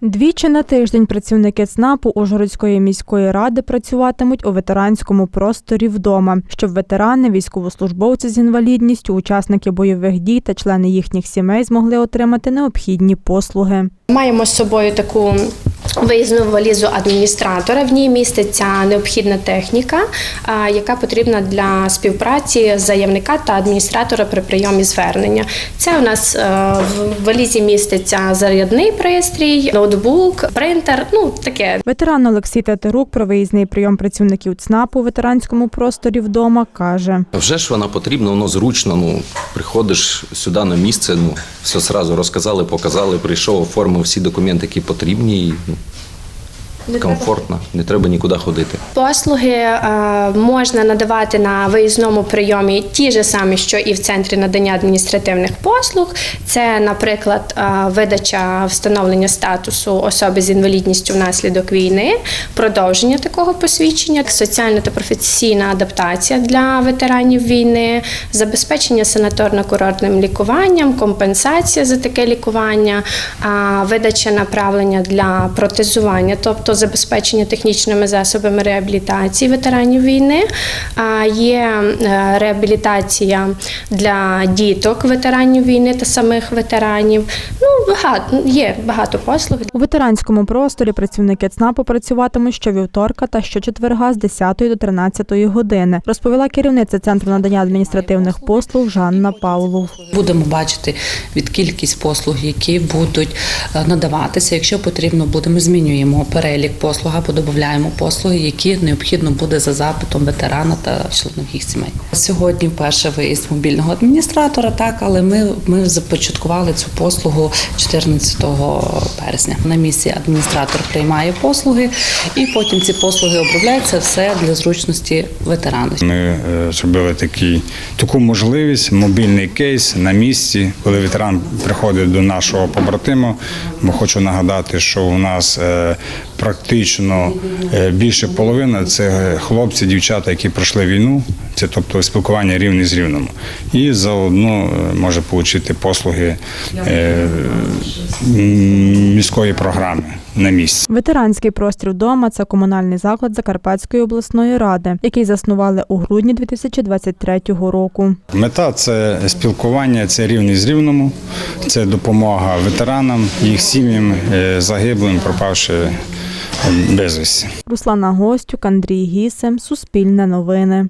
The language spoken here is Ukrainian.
Двічі на тиждень працівники ЦНАПу Ужгородської міської ради працюватимуть у ветеранському просторі вдома, щоб ветерани, військовослужбовці з інвалідністю, учасники бойових дій та члени їхніх сімей змогли отримати необхідні послуги. Маємо з собою таку виїзну валізу адміністратора. В ній міститься необхідна техніка, яка потрібна для співпраці заявника та адміністратора при прийомі звернення. Це у нас е, в валізі міститься зарядний пристрій, ноутбук, принтер. Ну таке Ветеран Олексій Тетерук про виїзний прийом працівників ЦНАПу у ветеранському просторі вдома каже. Вже ж вона потрібна, воно зручно. Ну приходиш сюди на місце, ну все зразу розказали, показали, прийшов, оформив всі документи, які потрібні. І, ну, комфортно, не треба нікуди ходити. Послуги е, можна надавати на виїзному прийомі ті ж самі, що і в центрі надання адміністративних послуг. Це, наприклад, е, видача встановлення статусу особи з інвалідністю внаслідок війни, продовження такого посвідчення, соціальна та професійна адаптація для ветеранів війни, забезпечення санаторно-курортним лікуванням, компенсація за таке лікування, а, видача направлення для протезування, тобто забезпечення технічними засобами реабілітації ветеранів війни. Є е, реабілітація для діток ветеранів війни та самих ветеранів. Ну, багато є багато послуг. У ветеранському просторі працівники ЦНАПу працюватимуть щовівторка та щочетверга з 10 до 13 години, розповіла керівниця центру надання адміністративних послуг Жанна Павлов. Будемо бачити від кількість послуг, які будуть е, надаватися. Якщо потрібно буде, ми змінюємо перелік послуг або додаємо послуги, які необхідно буде за запитом ветерана та членів їх сімей. Сьогодні вперше виїзд мобільного адміністратора, так але ми, ми започаткували цю послугу 14 березня. На місці адміністратор приймає послуги, і потім ці послуги обробляються все для зручності ветерана. Ми е, зробили такий, таку можливість, мобільний кейс на місці, коли ветеран приходить до нашого побратиму. Бо хочу нагадати, що у нас е, практично е, більше половина це хлопці, дівчата, які пройшли війну. Це тобто спілкування рівний з рівним. І заодно е, може отримати послуги е, міської програми на місці. Ветеранський простір вдома це комунальний заклад Закарпатської обласної ради, який заснували у грудні 2023 року. Мета це спілкування, це рівність з рівному, це допомога ветеранам, їх сім'ям, е, загиблим, пропавши безвісті. Руслана Гостюк, Андрій Гісем, Суспільне новини.